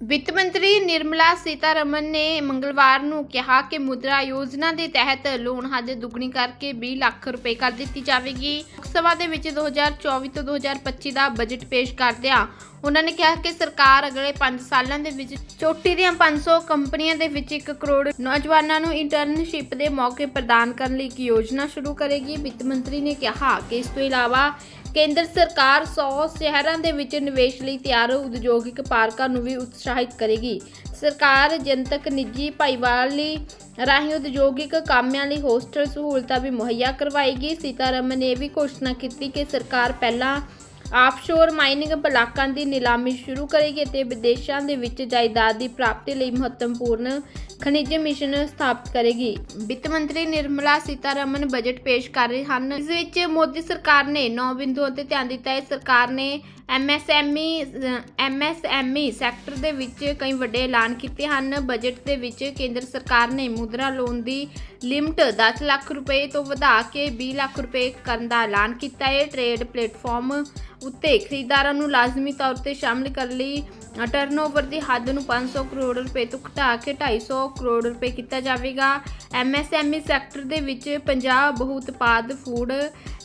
ਵਿੱਤ ਮੰਤਰੀ ਨਿਰਮਲਾ ਸੀਤਾਰਮਨ ਨੇ ਮੰਗਲਵਾਰ ਨੂੰ ਕਿਹਾ ਕਿ ਮੁਦਰਾ ਯੋਜਨਾ ਦੇ ਤਹਿਤ ਲੋਨ ਹੱਦ ਦੁੱਗਣੀ ਕਰਕੇ 20 ਲੱਖ ਰੁਪਏ ਕਰ ਦਿੱਤੀ ਜਾਵੇਗੀ। ਲੋਕ ਸਭਾ ਦੇ ਵਿੱਚ 2024 ਤੋਂ 2025 ਦਾ ਬਜਟ ਪੇਸ਼ ਕਰਦਿਆਂ ਉਹਨਾਂ ਨੇ ਕਿਹਾ ਕਿ ਸਰਕਾਰ ਅਗਲੇ 5 ਸਾਲਾਂ ਦੇ ਵਿੱਚ ਚੋਟੀ ਦੀਆਂ 500 ਕੰਪਨੀਆਂ ਦੇ ਵਿੱਚ 1 ਕਰੋੜ ਨੌਜਵਾਨਾਂ ਨੂੰ ਇੰਟਰਨਸ਼ਿਪ ਦੇ ਮੌਕੇ ਪ੍ਰਦਾਨ ਕਰਨ ਲਈ ਇੱਕ ਯੋਜਨਾ ਸ਼ੁਰੂ ਕਰੇਗੀ। ਵਿੱਤ ਮੰਤਰੀ ਨੇ ਕਿਹਾ ਕਿ ਇਸ ਤੋਂ ਇਲਾਵਾ ਕੇਂਦਰ ਸਰਕਾਰ 100 ਸ਼ਹਿਰਾਂ ਦੇ ਵਿੱਚ ਨਿਵੇਸ਼ ਲਈ ਤਿਆਰ ਉਦਯੋਗਿਕ ਪਾਰਕਾਂ ਨੂੰ ਵੀ ਉਤਸ਼ਾਹਿਤ ਕਰੇਗੀ। ਸਰਕਾਰ ਜਨਤਕ, ਨਿੱਜੀ ਭਾਈਵਾਲੀ ਰਾਹੀਂ ਉਦਯੋਗਿਕ ਕਾਮਿਆਂ ਲਈ ਹੋਸਟਲ ਸਹੂਲਤਾਂ ਵੀ ਮੁਹੱਈਆ ਕਰਵਾਏਗੀ। ਸੀਤਾਰਮਨ ਨੇ ਇਹ ਵੀ ਘੋਸ਼ਣਾ ਕੀਤੀ ਕਿ ਸਰਕਾਰ ਪਹਿਲਾਂ ਆਫਸ਼ੋਰ ਮਾਈਨਿੰਗ ਬਲਾਕਾਂ ਦੀ ਨਿਲਾਮੀ ਸ਼ੁਰੂ ਕਰੇਗੀ ਅਤੇ ਵਿਦੇਸ਼ਾਂ ਦੇ ਵਿੱਚ ਜਾਇਦਾਦ ਦੀ ਪ੍ਰਾਪਤੀ ਲਈ ਮਹੱਤਵਪੂਰਨ ਖਣਿਜ ਮਿਸ਼ਨ ਸਥਾਪਿਤ ਕਰੇਗੀ। ਵਿੱਤ ਮੰਤਰੀ ਨਿਰਮਲਾ ਸੀਤਾਰਮਨ ਬਜਟ ਪੇਸ਼ ਕਰ ਰਹੇ ਹਨ। ਇਸ ਵਿੱਚ ਮੋਦੀ ਸਰਕਾਰ ਨੇ 9 ਬਿੰਦੂਆਂ ਤੇ ਧਿਆਨ ਦਿੱਤਾ। ਹੈ ਸਰਕਾਰ ਨੇ ਐਮਐਸਐਮਈ ਐਮਐਸਐਮਈ ਸੈਕਟਰ ਦੇ ਵਿੱਚ ਕਈ ਵੱਡੇ ਐਲਾਨ ਕੀਤੇ ਹਨ। ਬਜਟ ਦੇ ਵਿੱਚ ਕੇਂਦਰ ਸਰਕਾਰ ਨੇ ਮੁਦਰਾ ਲੋਨ ਦੀ ਲਿਮਟ 10 ਲੱਖ ਰੁਪਏ ਤੋਂ ਵਧਾ ਕੇ 20 ਲੱਖ ਰੁਪਏ ਕਰਨ ਦਾ ਐਲਾਨ ਕੀਤਾ। ਹੈ ਟ੍ਰੇਡ ਪਲੇਟਫਾਰਮ ਉੱਤੇ ਖਰੀਦਦਾਰਾਂ ਨੂੰ ਲਾਜ਼ਮੀ ਤੌਰ ਤੇ ਸ਼ਾਮਲ ਕਰਨ ਲਈ ਟਰਨਓਵਰ ਦੀ ਹੱਦ ਨੂੰ 500 ਕਰੋੜ ਰੁਪਏ ਤੋਂ ਘਟਾ ਕੇ 250 ਕਰੋੜ ਰੁਪਏ ਕੀਤਾ ਜਾਵੇਗਾ। ਐਮਐਸਐਮਈ ਸੈਕਟਰ ਦੇ ਵਿੱਚ 50 ਬਹੁ ਉਤਪਾਦ ਫੂਡ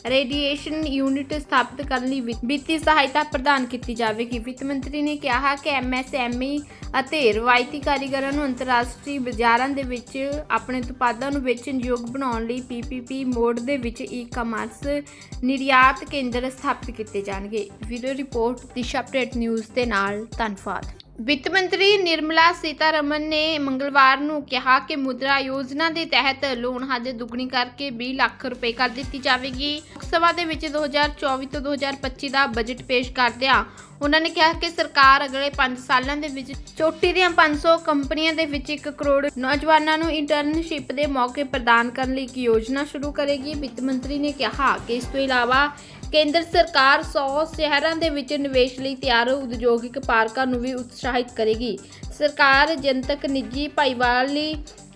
ਰੇਡੀਏਸ਼ਨ ਯੂਨਿਟ ਸਥਾਪਿਤ ਕਰਨ ਲਈ ਵਿੱ- ਵਿੱਤੀ ਸਹਾਇਤਾ ਪ੍ਰਦਾਨ ਕੀਤੀ ਜਾਵੇਗੀ। ਵਿੱਤ ਮੰਤਰੀ ਨੇ ਕਿਹਾ ਕਿ ਐਮਐਸਐਮਈ ਅਤੇ ਰਵਾਇਤੀ ਕਾਰੀਗਰਾਂ ਨੂੰ ਅੰਤਰਰਾਸ਼ਟਰੀ ਬਾਜ਼ਾਰਾਂ ਦੇ ਵਿੱਚ ਆਪਣੇ ਉਤਪਾਦਾਂ ਨੂੰ ਵੇਚਣ ਯੋਗ ਬਣਾਉਣ ਲਈ ਪੀਪੀਪੀ ਮੋਡ ਦੇ ਵਿੱਚ ਈ-ਕਮਰਸ ਨਿਰਯਾਤ ਕੇਂਦਰ ਸਥਾਪਿਤ ਕੀਤੇ ਜਾਣਗੇ। Video report, Disha update news ਦੇ ਨਾਲ, ਧੰਨਵਾਦ। ਵਿੱਤ ਮੰਤਰੀ ਨਿਰਮਲਾ ਸੀਤਾਰਮਨ ਨੇ ਮੰਗਲਵਾਰ ਨੂੰ ਕਿਹਾ ਕਿ ਮੁਦਰਾ ਯੋਜਨਾ ਦੇ ਤਹਿਤ ਲੋਨ ਹੱਦ ਦੁੱਗਣੀ ਕਰਕੇ 20 ਲੱਖ ਰੁਪਏ ਕਰ ਦਿੱਤੀ ਜਾਵੇਗੀ। ਲੋਕ ਸਭਾ ਦੇ ਵਿੱਚ 2024 ਤੋਂ 2025 ਦਾ ਬਜਟ ਪੇਸ਼ ਕਰਦਿਆਂ ਉਹਨਾਂ ਨੇ ਕਿਹਾ ਕਿ ਸਰਕਾਰ ਅਗਲੇ 5 ਸਾਲਾਂ ਦੇ ਵਿੱਚ ਚੋਟੀ ਦੀਆਂ 500 ਕੰਪਨੀਆਂ ਦੇ ਵਿੱਚ 1 ਕਰੋੜ ਨੌਜਵਾਨਾਂ ਨੂੰ ਇੰਟਰਨਸ਼ਿਪ ਦੇ ਮੌਕੇ ਪ੍ਰਦਾਨ ਕਰਨ ਲਈ ਇੱਕ ਯੋਜਨਾ ਸ਼ੁਰੂ ਕਰੇਗੀ। ਵਿੱਤ ਮੰਤਰੀ ਨੇ ਕਿਹਾ ਕਿ ਇਸ ਤੋਂ ਇਲਾਵਾ ਕੇਂਦਰ ਸਰਕਾਰ 100 ਸ਼ਹਿਰਾਂ ਦੇ ਵਿੱਚ ਨਿਵੇਸ਼ ਲਈ ਤਿਆਰ ਉਦਯੋਗਿਕ ਪਾਰਕਾਂ ਨੂੰ ਵੀ ਉਤਸ਼ਾਹਿਤ ਕਰੇਗੀ। ਸਰਕਾਰ ਜਨਤਕ, ਨਿੱਜੀ ਭਾਈਵਾਲੀ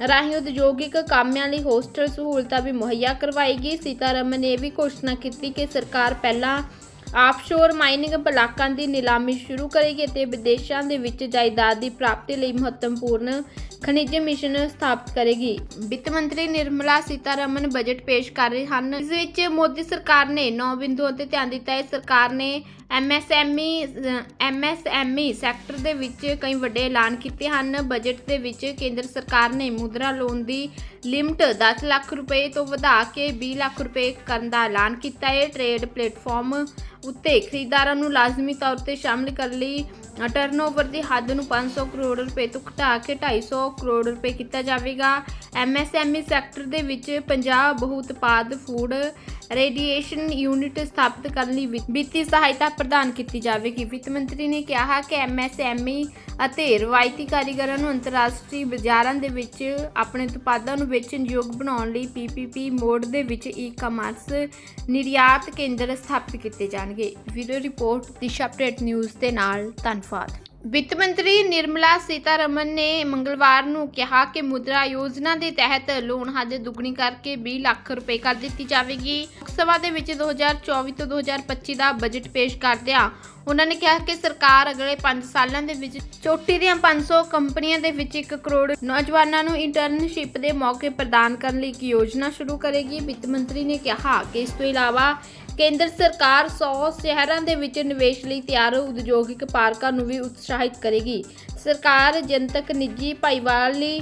ਰਾਹੀਂ ਉਦਯੋਗਿਕ ਕਾਮਿਆਂ ਲਈ ਹੋਸਟਲ ਸਹੂਲਤਾਂ ਵੀ ਮੁਹੱਈਆ ਕਰਵਾਏਗੀ। ਸੀਤਾਰਮਨ ਨੇ ਇਹ ਵੀ ਘੋਸ਼ਣਾ ਕੀਤੀ ਕਿ ਸਰਕਾਰ ਪਹਿਲਾਂ ਆਫਸ਼ੋਰ ਮਾਈਨਿੰਗ ਬਲਾਕਾਂ ਦੀ ਨਿਲਾਮੀ ਸ਼ੁਰੂ ਕਰੇਗੀ ਅਤੇ ਵਿਦੇਸ਼ਾਂ ਦੇ ਵਿੱਚ ਜਾਇਦਾਦ ਦੀ ਪ੍ਰਾਪਤੀ ਲਈ ਮਹੱਤਵਪੂਰਨ ਖਣਿਜ ਮਿਸ਼ਨ ਸਥਾਪਿਤ ਕਰੇਗੀ। ਵਿੱਤ ਮੰਤਰੀ ਨਿਰਮਲਾ ਸੀਤਾਰਮਨ ਬਜਟ ਪੇਸ਼ ਕਰ ਰਹੇ ਹਨ। ਇਸ ਵਿੱਚ ਮੋਦੀ ਸਰਕਾਰ ਨੇ 9 ਬਿੰਦੂਆਂ ਤੇ ਧਿਆਨ ਦਿੱਤਾ। ਹੈ ਸਰਕਾਰ ਨੇ ਐਮਐਸਐਮਈ ਐਮਐਸਐਮਈ ਸੈਕਟਰ ਦੇ ਵਿੱਚ ਕਈ ਵੱਡੇ ਐਲਾਨ ਕੀਤੇ ਹਨ। ਬਜਟ ਦੇ ਵਿੱਚ ਕੇਂਦਰ ਸਰਕਾਰ ਨੇ ਮੁਦਰਾ ਲੋਨ ਦੀ ਲਿਮਟ 10 ਲੱਖ ਰੁਪਏ ਤੋਂ ਵਧਾ ਕੇ 20 ਲੱਖ ਰੁਪਏ ਕਰਨ ਦਾ ਐਲਾਨ ਕੀਤਾ ਹੈ। ਟ੍ਰੇਡ ਪਲੇਟਫਾਰਮ ਉੱਤੇ ਖਰੀਦਦਾਰਾਂ ਨੂੰ ਲਾਜ਼ਮੀ ਤੌਰ ਤੇ ਸ਼ਾਮਲ ਕਰਨ ਲਈ ਟਰਨਓਵਰ ਦੀ ਹੱਦ ਨੂੰ 500 ਕਰੋੜ ਰੁਪਏ ਤੋਂ ਘਟਾ ਕੇ 250 ਕਰੋੜ ਰੁਪਏ ਕੀਤਾ ਜਾਵੇਗਾ। ਐਮਐਸਐਮਈ ਸੈਕਟਰ ਦੇ ਵਿੱਚ 50 ਬਹੁ ਉਤਪਾਦ, ਫੂਡ, ਰੇਡੀਏਸ਼ਨ ਯੂਨਿਟ ਸਥਾਪਿਤ ਕਰਨ ਲਈ ਵਿੱਤੀ ਸਹਾਇਤਾ ਪ੍ਰਦਾਨ ਕੀਤੀ ਜਾਵੇਗੀ। ਵਿੱਤ ਮੰਤਰੀ ਨੇ ਕਿਹਾ ਕਿ ਐਮਐਸਐਮਈ ਅਤੇ ਰਵਾਇਤੀ ਕਾਰੀਗਰਾਂ ਨੂੰ ਅੰਤਰਰਾਸ਼ਟਰੀ ਬਾਜ਼ਾਰਾਂ ਦੇ ਵਿੱਚ ਆਪਣੇ ਉਤਪਾਦਾਂ ਨੂੰ ਵੇਚਣ ਯੋਗ ਬਣਾਉਣ ਲਈ ਪੀਪੀਪੀ ਮੋਡ ਦੇ ਵਿੱਚ ਈ ਕਾਮਰਸ ਨਿਰਯਾਤ ਕੇਂਦਰ ਸਥਾਪਿਤ ਕੀਤੇ ਜਾਣਗੇ। Video report, Disha update news ਦੇ ਨਾਲ ਧੰਨਵਾਦ। ਵਿੱਤ ਮੰਤਰੀ ਨਿਰਮਲਾ ਸੀਤਾਰਮਨ ਨੇ ਮੰਗਲਵਾਰ ਨੂੰ ਕਿਹਾ ਕਿ ਮੁਦਰਾ ਯੋਜਨਾ ਦੇ ਤਹਿਤ ਲੋਨ ਹੱਦ ਦੁੱਗਣੀ ਕਰਕੇ 20 ਲੱਖ ਰੁਪਏ ਕਰ ਦਿੱਤੀ ਜਾਵੇਗੀ। ਲੋਕ ਸਭਾ ਦੇ ਵਿੱਚ 2024 ਤੋਂ 2025 ਦਾ ਬਜਟ ਪੇਸ਼ ਕਰਦਿਆਂ ਉਹਨਾਂ ਨੇ ਕਿਹਾ ਕਿ ਸਰਕਾਰ ਅਗਲੇ 5 ਸਾਲਾਂ ਦੇ ਵਿੱਚ ਚੋਟੀ ਦੀਆਂ 500 ਕੰਪਨੀਆਂ ਦੇ ਵਿੱਚ 1 ਕਰੋੜ ਨੌਜਵਾਨਾਂ ਨੂੰ ਇੰਟਰਨਸ਼ਿਪ ਦੇ ਮੌਕੇ ਪ੍ਰਦਾਨ ਕਰਨ ਲਈ ਇੱਕ ਯੋਜਨਾ ਸ਼ੁਰੂ ਕਰੇਗੀ। ਵਿੱਤ ਮੰਤਰੀ ਨੇ ਕਿਹਾ ਕਿ ਇਸ ਤੋਂ ਇਲਾਵਾ ਕੇਂਦਰ ਸਰਕਾਰ 100 ਸ਼ਹਿਰਾਂ ਦੇ ਵਿੱਚ ਨਿਵੇਸ਼ ਲਈ ਤਿਆਰ ਉਦਯੋਗਿਕ ਪਾਰਕਾਂ ਨੂੰ ਵੀ ਉਤਸ਼ਾਹਿਤ ਕਰੇਗੀ। ਸਰਕਾਰ ਜਨਤਕ, ਨਿੱਜੀ ਭਾਈਵਾਲੀ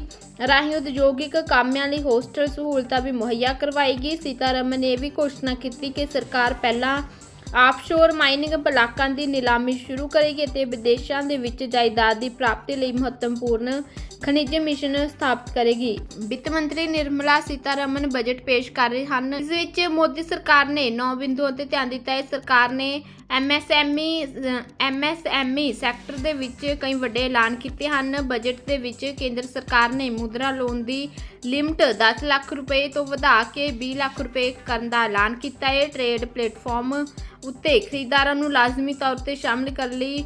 ਰਾਹੀਂ ਉਦਯੋਗਿਕ ਕਾਮਿਆਂ ਲਈ ਹੋਸਟਲ ਸਹੂਲਤਾਂ ਵੀ ਮੁਹੱਈਆ ਕਰਵਾਏਗੀ। ਸੀਤਾਰਮਨ ਨੇ ਇਹ ਵੀ ਘੋਸ਼ਣਾ ਕੀਤੀ ਕਿ ਸਰਕਾਰ ਪਹਿਲਾਂ ਆਫਸ਼ੋਰ ਮਾਈਨਿੰਗ ਬਲਾਕਾਂ ਦੀ ਨਿਲਾਮੀ ਸ਼ੁਰੂ ਕਰੇਗੀ ਅਤੇ ਵਿਦੇਸ਼ਾਂ ਦੇ ਵਿੱਚ ਜਾਇਦਾਦ ਦੀ ਪ੍ਰਾਪਤੀ ਲਈ ਮਹੱਤਵਪੂਰਨ ਖਣਿਜ ਮਿਸ਼ਨ ਸਥਾਪਿਤ ਕਰੇਗੀ। ਵਿੱਤ ਮੰਤਰੀ ਨਿਰਮਲਾ ਸੀਤਾਰਮਨ ਬਜਟ ਪੇਸ਼ ਕਰ ਰਹੇ ਹਨ। ਇਸ ਵਿੱਚ ਮੋਦੀ ਸਰਕਾਰ ਨੇ 9 ਬਿੰਦੂਆਂ ਤੇ ਧਿਆਨ ਦਿੱਤਾ। ਹੈ ਸਰਕਾਰ ਨੇ ਐਮਐਸਐਮਈ ਐਮਐਸਐਮਈ ਸੈਕਟਰ ਦੇ ਵਿੱਚ ਕਈ ਵੱਡੇ ਐਲਾਨ ਕੀਤੇ ਹਨ। ਬਜਟ ਦੇ ਵਿੱਚ ਕੇਂਦਰ ਸਰਕਾਰ ਨੇ ਮੁਦਰਾ ਲੋਨ ਦੀ ਲਿਮਟ 10 ਲੱਖ ਰੁਪਏ ਤੋਂ ਵਧਾ ਕੇ 20 ਲੱਖ ਰੁਪਏ ਕਰਨ ਦਾ ਐਲਾਨ ਕੀਤਾ। ਹੈ ਟ੍ਰੇਡ ਪਲੇਟਫਾਰਮ ਉੱਤੇ ਖਰੀਦਦਾਰਾਂ ਨੂੰ ਲਾਜ਼ਮੀ ਤੌਰ ਤੇ ਸ਼ਾਮਲ ਕਰਨ ਲਈ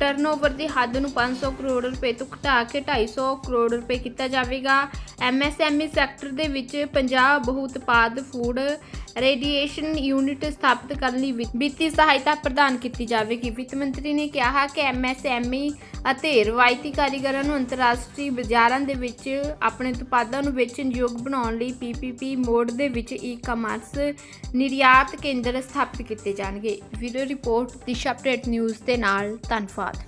ਟਰਨਓਵਰ ਦੀ ਹੱਦ ਨੂੰ 500 ਕਰੋੜ ਰੁਪਏ ਤੋਂ ਘਟਾ ਕੇ 250 ਕਰੋੜ ਰੁਪਏ ਕੀਤਾ ਜਾਵੇਗਾ। ਐਮਐਸਐਮਈ ਸੈਕਟਰ ਦੇ ਵਿੱਚ 50 ਬਹੁ ਉਤਪਾਦ ਫੂਡ ਰੇਡੀਏਸ਼ਨ ਯੂਨਿਟ ਸਥਾਪਿਤ ਕਰਨ ਲਈ ਵਿੱਤੀ ਸਹਾਇਤਾ ਪ੍ਰਦਾਨ ਕੀਤੀ ਜਾਵੇਗੀ। ਵਿੱਤ ਮੰਤਰੀ ਨੇ ਕਿਹਾ ਕਿ ਐਮਐਸਐਮਈ ਅਤੇ ਰਵਾਇਤੀ ਕਾਰੀਗਰਾਂ ਨੂੰ ਅੰਤਰਰਾਸ਼ਟਰੀ ਬਾਜ਼ਾਰਾਂ ਦੇ ਵਿੱਚ ਆਪਣੇ ਉਤਪਾਦਾਂ ਨੂੰ ਵੇਚਣ ਯੋਗ ਬਣਾਉਣ ਲਈ ਪੀਪੀਪੀ ਮੋਡ ਦੇ ਵਿੱਚ ਈ ਕਾਮਰਸ ਨਿਰਯਾਤ ਕੇਂਦਰ ਸਥਾਪਿਤ ਕੀਤੇ ਜਾਣਗੇ। Video report Disha update news ਦੇ ਨਾਲ ਧੰਨਵਾਦ।